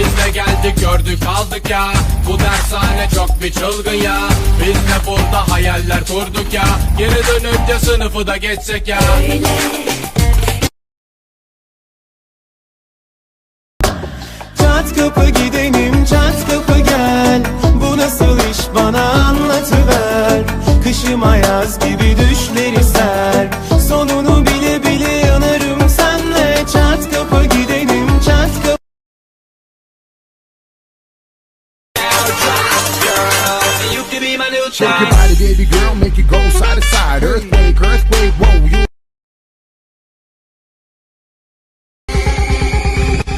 Biz de geldik gördük aldık ya. Bu dershane çok bir çılgın ya. Biz de burada hayaller kurduk ya. Geri dönünce sınıfı da geçsek ya. Çat kapı gidelim çat kapı gel. Bu nasıl iş? Bana anlatıver. Kışıma yaz gibi Shake your body, baby girl, make it go side to side. Earthquake, earthquake, whoa, you.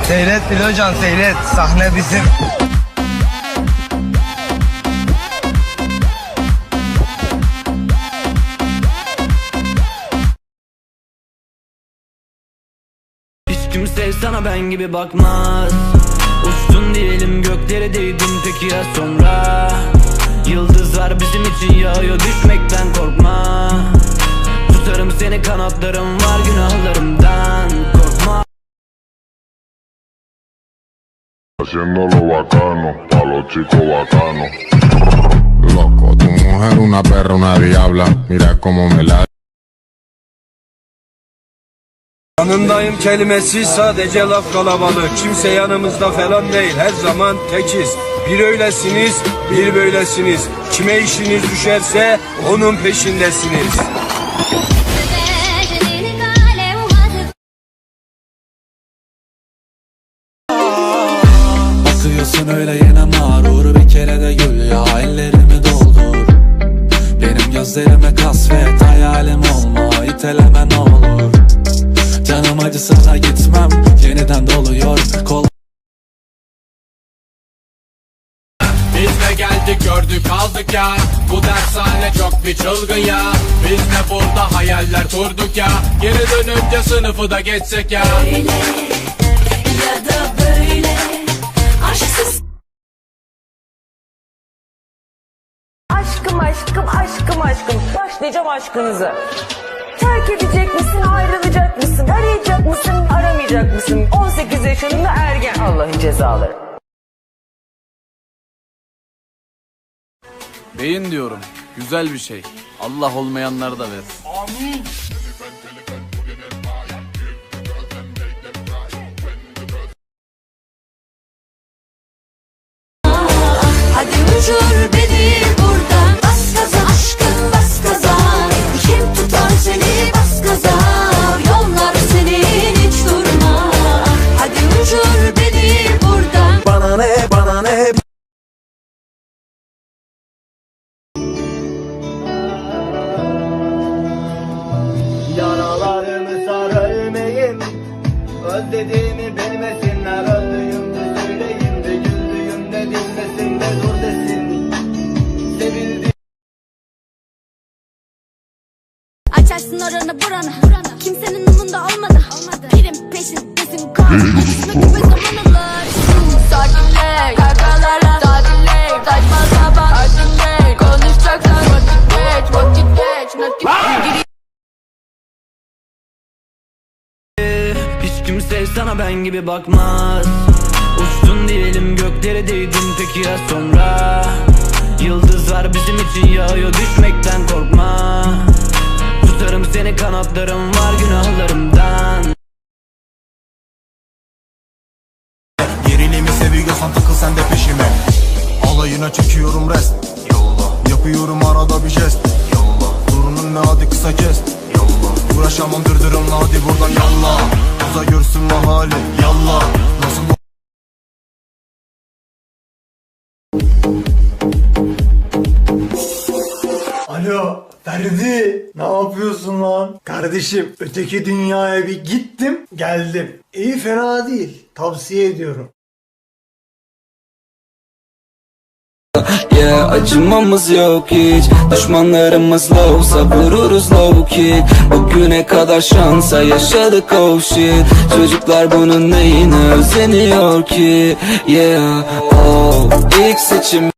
Seyret Bilocan seyret. Sahne bizim. Hiç kimse sana ben gibi bakmaz Uçtun diyelim göklere değdin peki ya sonra için yağıyor düşmekten korkma Tutarım seni kanatlarım var günahlarımdan korkma Haciéndolo bacano, pa' los chicos bacanos. Loco, tu mujer una perra, una diabla. Mira cómo me la. Yanındayım kelimesi sadece laf kalabalık Kimse yanımızda falan değil her zaman tekiz Bir öylesiniz bir böylesiniz Kime işiniz düşerse onun peşindesiniz. Bakıyorsun öyle gördük aldık ya. Bu dershane çok bir çılgın ya. Biz de burada hayaller kurduk ya. Geri dönünce sınıfı da geçsek ya. Ya da böyle aşksız. Aşkım aşkım aşkım aşkım. Başlayacağım aşkınıza. Terk edecek misin ayrılacak mısın? Arayacak mısın aramayacak mısın? 18 yaşında ergen. Allah'ın cezaları. Beyin diyorum. Güzel bir şey. Allah olmayanları da versin. Hadi uçur Özlediğimi bilmesinler. Öldüğümde söyleyeyim de güldüğümde dinlesin de dur desin. Sevildiğim Açarsın oranı buranı Kimsenin umunda olmadı Pirim peşindesin kan Düşme gibi zaman kimse sana ben gibi bakmaz. Uçtun diyelim göklere değdin. Peki ya sonra? Yıldızlar bizim için yağıyor düşmekten korkma. Tutarım seni kanatlarım var günahlarımdan. Gerilimi seviyorsan takıl sen de peşime. Alayına çekiyorum rest. Yolla. Yapıyorum arada bir jest. Yolla. Durunun ne hadi kısa kes Yolla. Uğraşamam dırdırımla hadi buradan yalla Uza görsün mahali yalla Nasıl Alo Ferdi ne yapıyorsun lan? Kardeşim öteki dünyaya bir gittim geldim. İyi fena değil tavsiye ediyorum. Yeah acımamız yok hiç. Düşmanlarımızla olsa vururuz low kick Bugüne kadar şansa yaşadık oh shit. Çocuklar bunun neyine özeniyor ki? Yeah oh. İlk seçim